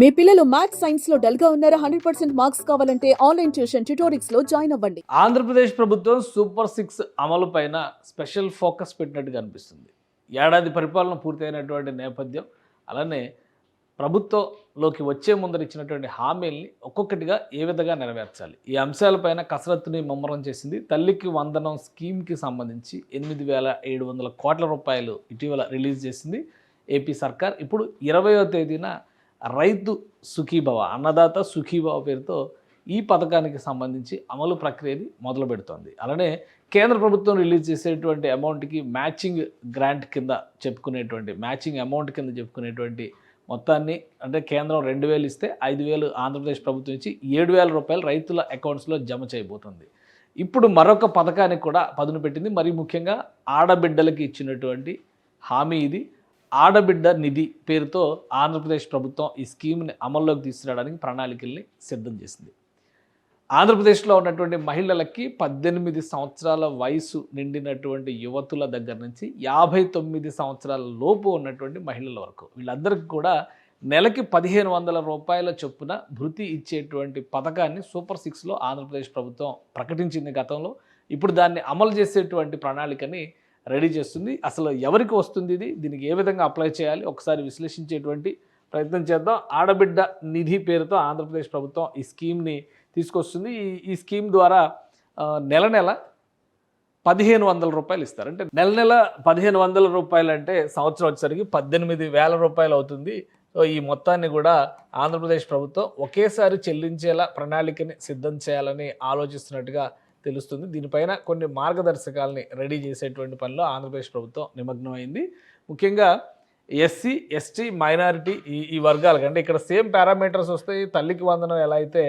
మీ పిల్లలు మ్యాథ్స్ సైన్స్లో డల్గా ఉన్నారా? హండ్రెడ్ పర్సెంట్ మార్క్స్ కావాలంటే ఆన్లైన్ ట్యూషన్ ట్యూటోరిక్స్లో జాయిన్ అవ్వండి. ఆంధ్రప్రదేశ్ ప్రభుత్వం సూపర్ సిక్స్ అమలు పైన స్పెషల్ ఫోకస్ పెట్టినట్టుగా అనిపిస్తుంది ఏడాది పరిపాలన పూర్తయినటువంటి నేపథ్యం అలానే ప్రభుత్వంలోకి వచ్చే ముందర ఇచ్చినటువంటి హామీల్ని ఒక్కొక్కటిగా ఏ విధంగా నెరవేర్చాలి? ఈ అంశాలపైన కసరత్తుని ముమ్మరం చేసింది తల్లికి వందనం స్కీమ్కి సంబంధించి ఎనిమిది వేల ఏడు వందల కోట్ల రూపాయలు ఇటీవల రిలీజ్ చేసింది ఏపీ సర్కార్. ఇప్పుడు ఇరవయో తేదీన రైతు సుఖీభవ అన్నదాత సుఖీభవ పేరుతో ఈ పథకానికి సంబంధించి అమలు ప్రక్రియని మొదలు పెడుతోంది అలానే కేంద్ర ప్రభుత్వం రిలీజ్ చేసేటువంటి అమౌంట్కి మ్యాచింగ్ గ్రాంట్ కింద చెప్పుకునేటువంటి మ్యాచింగ్ అమౌంట్ కింద చెప్పుకునేటువంటి మొత్తాన్ని అంటే కేంద్రం రెండు వేలు ఇస్తే ఐదు వేలు ఆంధ్రప్రదేశ్ ప్రభుత్వం ఇచ్చి ఏడు వేల రూపాయలు రైతుల అకౌంట్స్లో జమ చేయబోతుంది. ఇప్పుడు మరొక పథకానికి కూడా పదును పెట్టింది. మరి ముఖ్యంగా ఆడబిడ్డలకి ఇచ్చినటువంటి హామీ ఇది. ఆడబిడ్డ నిధి పేరుతో ఆంధ్రప్రదేశ్ ప్రభుత్వం ఈ స్కీమ్ని అమల్లోకి తీసుకురావడానికి ప్రణాళికల్ని సిద్ధం చేసింది. ఆంధ్రప్రదేశ్లో ఉన్నటువంటి మహిళలకి పద్దెనిమిది సంవత్సరాల వయసు నిండినటువంటి యువతుల దగ్గర నుంచి యాభై తొమ్మిది సంవత్సరాల లోపు ఉన్నటువంటి మహిళల వరకు. వీళ్ళందరికీ కూడా నెలకి పదిహేను వందల రూపాయల చొప్పున భృతి ఇచ్చేటువంటి పథకాన్ని సూపర్ సిక్స్లో ఆంధ్రప్రదేశ్ ప్రభుత్వం ప్రకటించింది గతంలో. ఇప్పుడు దాన్ని అమలు చేసేటువంటి ప్రణాళికని రెడీ చేస్తుంది. అసలు ఎవరికి వస్తుంది ఇది? దీనికి ఏ విధంగా అప్లై చేయాలి? ఒకసారి విశ్లేషించేటువంటి ప్రయత్నం చేద్దాం. ఆడబిడ్డ నిధి పేరుతో ఆంధ్రప్రదేశ్ ప్రభుత్వం ఈ స్కీమ్ని తీసుకొస్తుంది. ఈ ఈ స్కీమ్ ద్వారా నెల నెల పదిహేను వందల రూపాయలు ఇస్తారు. అంటే నెల నెల పదిహేను వందల రూపాయలు అంటే సంవత్సరం వచ్చేసరికి పద్దెనిమిది వేల రూపాయలు అవుతుంది. సో ఈ మొత్తాన్ని కూడా ఆంధ్రప్రదేశ్ ప్రభుత్వం ఒకేసారి చెల్లించేలా ప్రణాళికని సిద్ధం చేయాలని ఆలోచిస్తున్నట్టుగా తెలుస్తుంది. దీనిపైన కొన్ని మార్గదర్శకాలని రెడీ చేసేటువంటి పనిలో ఆంధ్రప్రదేశ్ ప్రభుత్వం నిమగ్నమైంది. ముఖ్యంగా ఎస్సీ ఎస్టీ మైనారిటీ ఈ ఈ వర్గాలకి అంటే ఇక్కడ సేమ్ పారామీటర్స్ వస్తాయి. తల్లికి వందనం ఎలా అయితే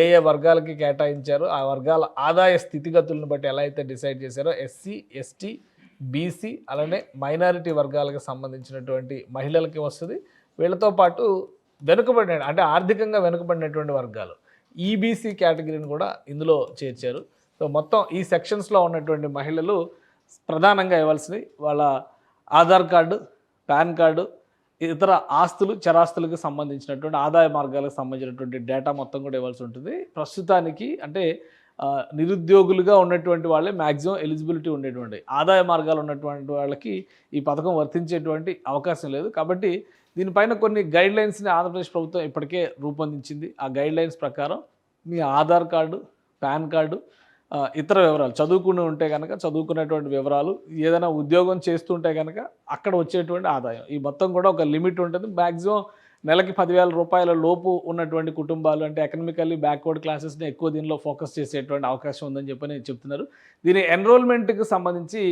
ఏ ఏ వర్గాలకి కేటాయించారో ఆ వర్గాల ఆదాయ స్థితిగతులను బట్టి ఎలా అయితే డిసైడ్ చేశారో ఎస్సీ ఎస్టీ బీసీ అలానే మైనారిటీ వర్గాలకు సంబంధించినటువంటి మహిళలకి వస్తుంది. వీళ్ళతో పాటు వెనుకబడిన అంటే ఆర్థికంగా వెనుకబడినటువంటి వర్గాలు. ఈబీసీ కేటగిరీని కూడా ఇందులో చేర్చారు. సో మొత్తం ఈ సెక్షన్స్లో ఉన్నటువంటి మహిళలు ప్రధానంగా ఇవ్వాల్సినవి వాళ్ళ ఆధార్ కార్డు పాన్ కార్డు ఇతర ఆస్తులు చరాస్తులకు సంబంధించినటువంటి ఆదాయ మార్గాలకు సంబంధించినటువంటి డేటా మొత్తం కూడా ఇవ్వాల్సి ఉంటుంది. ప్రస్తుతానికి అంటే నిరుద్యోగులుగా ఉన్నటువంటి వాళ్ళే మ్యాక్సిమం ఎలిజిబిలిటీ ఉండేటువంటి ఆదాయ మార్గాలు ఉన్నటువంటి వాళ్ళకి ఈ పథకం వర్తించేటువంటి అవకాశం లేదు. కాబట్టి దీనిపైన కొన్ని గైడ్ లైన్స్ని ఆంధ్రప్రదేశ్ ప్రభుత్వం ఇప్పటికే రూపొందించింది. ఆ గైడ్ లైన్స్ ప్రకారం మీ ఆధార్ కార్డు పాన్ కార్డు ఇతర వివరాలు. చదువుకుని ఉంటే కనుక చదువుకున్నటువంటి వివరాలు ఏదైనా ఉద్యోగం చేస్తుంటే కనుక అక్కడ వచ్చేటువంటి ఆదాయం. ఈ మొత్తం కూడా ఒక లిమిట్ ఉంటుంది. మ్యాక్సిమం నెలకి పదివేల రూపాయల లోపు ఉన్నటువంటి కుటుంబాలు అంటే ఎకనామికల్లీ బ్యాక్వర్డ్ క్లాసెస్ని ఎక్కువ దీనిలో ఫోకస్ చేసేటువంటి అవకాశం ఉందని చెప్పని చెప్తున్నారు. దీని ఎన్రోల్మెంట్కి సంబంధించి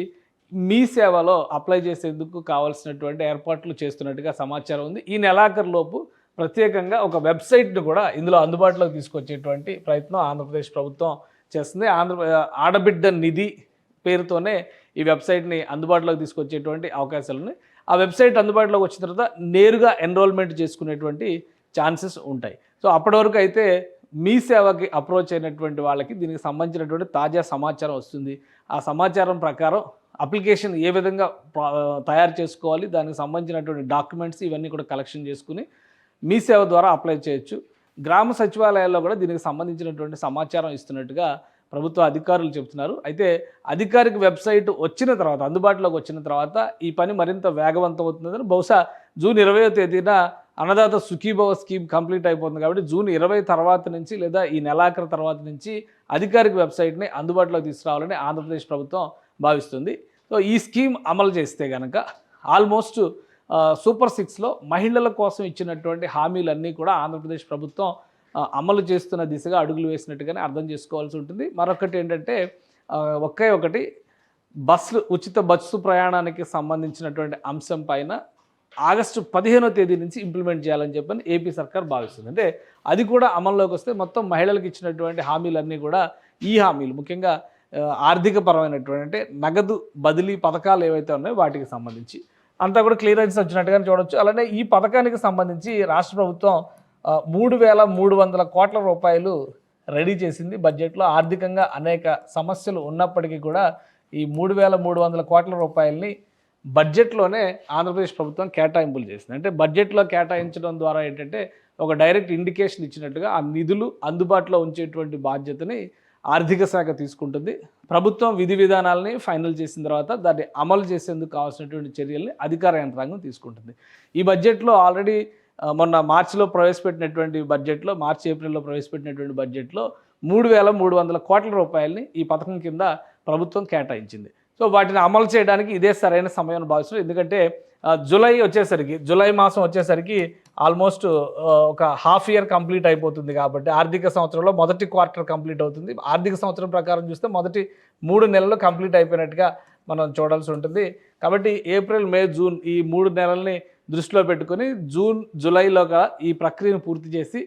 మీ సేవలో అప్లై చేసేందుకు కావాల్సినటువంటి ఏర్పాట్లు చేస్తున్నట్టుగా సమాచారం ఉంది. ఈ నెలాఖరులోపు ప్రత్యేకంగా ఒక వెబ్సైట్ను కూడా ఇందులో అందుబాటులోకి తీసుకొచ్చేటువంటి ప్రయత్నం ఆంధ్రప్రదేశ్ ప్రభుత్వం చేస్తుంది. ఆంధ్ర ఆడబిడ్డ నిధి పేరుతోనే ఈ వెబ్సైట్ని అందుబాటులోకి తీసుకొచ్చేటువంటి అవకాశాలు ఉన్నాయి ఆ వెబ్సైట్ అందుబాటులోకి వచ్చిన తర్వాత నేరుగా ఎన్రోల్మెంట్ చేసుకునేటువంటి ఛాన్సెస్ ఉంటాయి. సో అప్పటి వరకు అయితే మీ సేవకి అప్రోచ్ అయినటువంటి వాళ్ళకి దీనికి సంబంధించినటువంటి తాజా సమాచారం వస్తుంది. ఆ సమాచారం ప్రకారం అప్లికేషన్ ఏ విధంగా తయారు చేసుకోవాలి దానికి సంబంధించినటువంటి డాక్యుమెంట్స్ ఇవన్నీ కూడా కలెక్షన్ చేసుకుని మీ సేవ ద్వారా అప్లై చేయొచ్చు. గ్రామ సచివాలయాల్లో కూడా దీనికి సంబంధించినటువంటి సమాచారం ఇస్తున్నట్టుగా ప్రభుత్వ అధికారులు చెబుతున్నారు. అయితే అధికారిక వెబ్సైట్ వచ్చిన తర్వాత అందుబాటులోకి వచ్చిన తర్వాత ఈ పని మరింత వేగవంతం అవుతుందని బహుశా జూన్ ఇరవయో తేదీన అన్నదాత సుఖీభవ స్కీమ్ కంప్లీట్ అయిపోతుంది కాబట్టి జూన్ ఇరవై తర్వాత నుంచి లేదా ఈ నెలాఖరు తర్వాత నుంచి అధికారిక వెబ్సైట్ని అందుబాటులోకి తీసుకురావాలని ఆంధ్రప్రదేశ్ ప్రభుత్వం భావిస్తుంది. సో ఈ స్కీమ్ అమలు చేస్తే కనుక ఆల్మోస్ట్ సూపర్ సిక్స్లో మహిళల కోసం ఇచ్చినటువంటి హామీలన్నీ కూడా ఆంధ్రప్రదేశ్ ప్రభుత్వం అమలు చేస్తున్న దిశగా అడుగులు వేసినట్టుగానే అర్థం చేసుకోవాల్సి ఉంటుంది. మరొకటి ఏంటంటే ఒకే ఒకటి బస్సు ఉచిత బస్సు ప్రయాణానికి సంబంధించినటువంటి అంశం పైన ఆగస్టు పదిహేనో తేదీ నుంచి ఇంప్లిమెంట్ చేయాలని చెప్పని ఏపీ సర్కార్ భావిస్తుంది. అంటే అది కూడా అమల్లోకి వస్తే మొత్తం మహిళలకు ఇచ్చినటువంటి హామీలన్నీ కూడా ఈ హామీలు ముఖ్యంగా ఆర్థిక పరమైనటువంటి అంటే నగదు బదిలీ పథకాలు ఏవైతే ఉన్నాయో వాటికి సంబంధించి. అంతా కూడా క్లియరెన్స్ వచ్చినట్టుగానే చూడొచ్చు. అలానే ఈ పథకానికి సంబంధించి రాష్ట్ర ప్రభుత్వం మూడు వేల మూడు వందల కోట్ల రూపాయలు రెడీ చేసింది. బడ్జెట్లో ఆర్థికంగా అనేక సమస్యలు ఉన్నప్పటికీ కూడా ఈ మూడు వేల మూడు వందల కోట్ల రూపాయలని బడ్జెట్లోనే ఆంధ్రప్రదేశ్ ప్రభుత్వం కేటాయింపులు చేసింది. అంటే బడ్జెట్లో కేటాయించడం ద్వారా ఏంటంటే ఒక డైరెక్ట్ ఇండికేషన్ ఇచ్చినట్టుగా ఆ నిధులు అందుబాటులో ఉంచేటువంటి బాధ్యతని ఆర్థిక శాఖ తీసుకుంటుంది. ప్రభుత్వం విధి విధానాలని ఫైనల్ చేసిన తర్వాత దాన్ని అమలు చేసేందుకు కావాల్సినటువంటి చర్యల్ని అధికార యంత్రాంగం తీసుకుంటుంది. ఈ బడ్జెట్లో ఆల్రెడీ మొన్న మార్చిలో ప్రవేశపెట్టినటువంటి బడ్జెట్లో మార్చి ఏప్రిల్లో ప్రవేశపెట్టినటువంటి బడ్జెట్లో మూడు వేల మూడు వందల కోట్ల రూపాయలని ఈ పథకం కింద ప్రభుత్వం కేటాయించింది. సో వాటిని అమలు చేయడానికి ఇదే సరైన సమయం భావిస్తున్నారు. ఎందుకంటే జూలై వచ్చేసరికి జూలై మాసం వచ్చేసరికి ఆల్మోస్ట్ ఒక హాఫ్ ఇయర్ కంప్లీట్ అయిపోతుంది కాబట్టి ఆర్థిక సంవత్సరంలో మొదటి క్వార్టర్ కంప్లీట్ అవుతుంది. ఆర్థిక సంవత్సరం ప్రకారం చూస్తే మొదటి మూడు నెలలు కంప్లీట్ అయిపోయినట్టుగా మనం చూడాల్సి ఉంటుంది. కాబట్టి ఏప్రిల్ మే జూన్ ఈ మూడు నెలల్ని దృష్టిలో పెట్టుకొని జూన్ జూలైలోగా ఈ ప్రక్రియను పూర్తి చేసి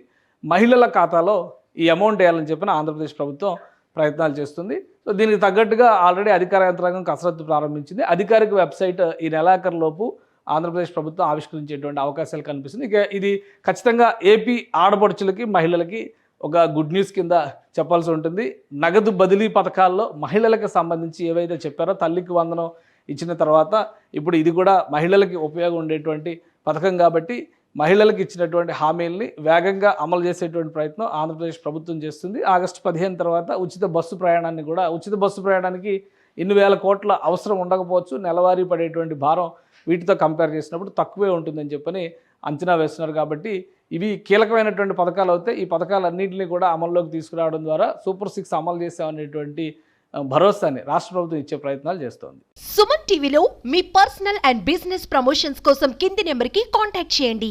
మహిళల ఖాతాలో ఈ అమౌంట్ వేయాలని చెప్పిన ఆంధ్రప్రదేశ్ ప్రభుత్వం ప్రయత్నాలు చేస్తుంది. సో దీనికి తగ్గట్టుగా ఆల్రెడీ అధికార యంత్రాంగం కసరత్తు ప్రారంభించింది. అధికారిక వెబ్సైట్ ఈ నెలాఖరులోపు ఆంధ్రప్రదేశ్ ప్రభుత్వం ఆవిష్కరించేటువంటి అవకాశాలు కనిపిస్తుంది ఇక ఇది ఖచ్చితంగా ఏపీ ఆడపడుచులకి మహిళలకి ఒక గుడ్ న్యూస్ కింద చెప్పాల్సి ఉంటుంది. నగదు బదిలీ పథకాల్లో మహిళలకు సంబంధించి ఏవైతే చెప్పారో తల్లికి వందనం ఇచ్చిన తర్వాత ఇప్పుడు ఇది కూడా మహిళలకి ఉపయోగం ఉండేటువంటి పథకం కాబట్టి మహిళలకు ఇచ్చినటువంటి హామీల్ని వేగంగా అమలు చేసేటువంటి ప్రయత్నం ఆంధ్రప్రదేశ్ ప్రభుత్వం చేస్తుంది. ఆగస్టు పదిహేను తర్వాత ఉచిత బస్సు ప్రయాణాన్ని కూడా ఉచిత బస్సు ప్రయాణానికి ఎన్ని వేల కోట్ల అవసరం ఉండకపోవచ్చు. నెలవారీ పడేటువంటి భారం వీటితో కంపేర్ చేసినప్పుడు తక్కువే ఉంటుందని చెప్పని అంచనా వేస్తున్నారు కాబట్టి ఇవి కీలకమైనటువంటి పథకాలు అవుతాయి. ఈ పథకాలన్నింటినీ కూడా అమల్లోకి తీసుకురావడం ద్వారా సూపర్ సిక్స్ అమలు చేసామనేటువంటి భరోసాని రాష్ట్ర ప్రభుత్వం ఇచ్చే ప్రయత్నాలు చేస్తోంది. సుమన్ టీవీలో మీ పర్సనల్ అండ్ బిజినెస్ ప్రమోషన్స్ కోసం కింది నెంబర్కి కాంటాక్ట్ చేయండి.